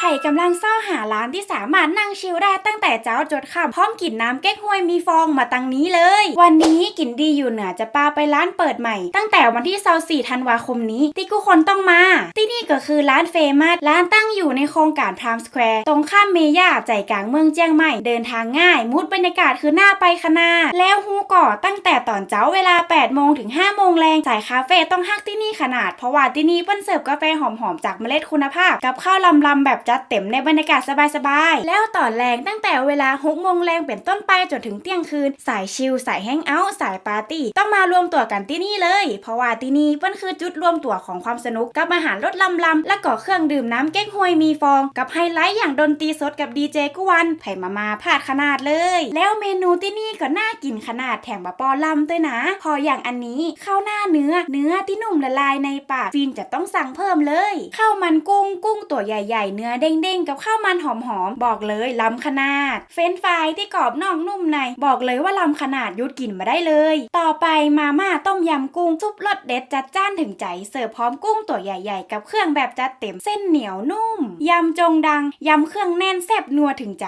ไผ่กำลังเศร้าหาร้านที่สามารถนั่งชิลได้ตั้งแต่เจ้าจดค่ำพร้อมกินน้ำเก๊กฮวยมีฟองมาตั้งนี้เลย วันนี้กินดีอยู่เหนือจะปาไปร้านเปิดใหม่ ตั้งแต่วันที่24ธันวาคมนี้ ที่ทุคนต้องมา ที่นี่ก็คือร้านเฟมัสร้านตั้งอยู่ในโครงการพรามสแควร์ตรงข้ามเมย่าใจกลางเมืองเจียงใหม่เดินทางง่ายมุดบรรยากาศคือหน้าไปขนาดแล้วฮูก่อตั้งแต่ตอนเจ้าเวลา8โมงถึง5โมงแรงสายคาเฟ่ต้องฮักที่นี่ขนาดเพราะว่าที่นี่เปิ้นเสิร์ฟกาแฟหอมๆจากเมล็ดคุณภาพ กับข้าวลำๆแบบจัดเต็มในบรรยากาศสบายๆ แล้วต่อแรงตั้งแต่เวลา6โมงแรงเป็นต้นไปจนถึงเที่ยงคืน สายชิลสายแฮงเอาท์สายปาร์ตี้ ต้องมารวมตัวกันที่นี่เลย เพราะว่าที่นี่เปิ้นคือจุดรวมตัวของความสนุกกับอาหารรสลำๆและก็เครื่องดื่มน้ำเก๊กฮวยมีฟอง กับไฮไลท์อย่างดนตรีสดกับดีเจกุวันไผ่มามาพลาดขนาดเลย แล้วเมนูที่นี่ก็น่ากินขนาดแถมบะปอลำด้วยนะ พออย่างอันนี้ข้าวหน้าเนื้อ เนื้อที่นุ่มละลายในปากฟินจะต้องสั่งเพิ่มเลยข้าวมันกุ้งกุ้งตัวใหญ่ ๆ เนื้อเด้งๆ กับข้าวมันหอมๆ บอกเลยล้ำขนาด เฟรนฟรายที่กรอบนอกนุ่มใน บอกเลยว่าล้ำขนาดยุดกลิ่นมาได้เลย ต่อไปมาม่าต้มยำกุ้งซุปรสเด็ดจัดจ้านถึงใจ เสิร์ฟพร้อมกุ้งตัวใหญ่ๆ กับเครื่องแบบจัดเต็มเส้นเหนียวนุ่ม ยำจงดัง ยำเครื่องแน่นแซ่บนัวถึงใจ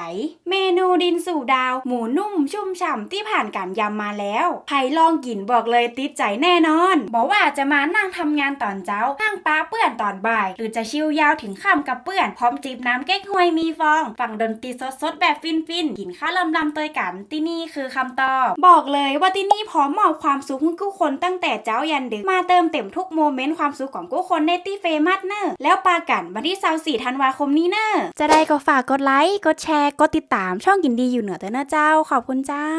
เมนูดินสู่ดาว หมูนุ่มชุ่มฉ่ำที่ผ่านการยำมาแล้วใครลองกินบอกเลยติดใจแน่นอนบอกว่าจะมานั่งทำงานตอนเช้านั่งป้าเปื่อนตอนบ่าย หรือจะชิลยาวถึงค่ำกับเปื่อนพร้อมจิบน้ำเก๊กฮวยมีฟอง ฟังดนตรีสดๆ แบบฟินๆ กินข้าวลำลำเตยกันที่นี่คือคำตอบ บอกเลยว่าที่นี่พร้อมมอบความสุขให้ทุกคนตั้งแต่เช้ายันดึก มาเติมเต็มทุกโมเมนต์ความสุขของทุกคนในที่เฟมัสเนอร์ แล้วปากันวันที่24ธันวาคมนี้เนอร์จะได้ก็ฝากกดไลค์ กดแชร์ กดติดตามช่องกินดีอยู่เหนือเตอร์เนอร์เจ้า ขอบคุณเจ้า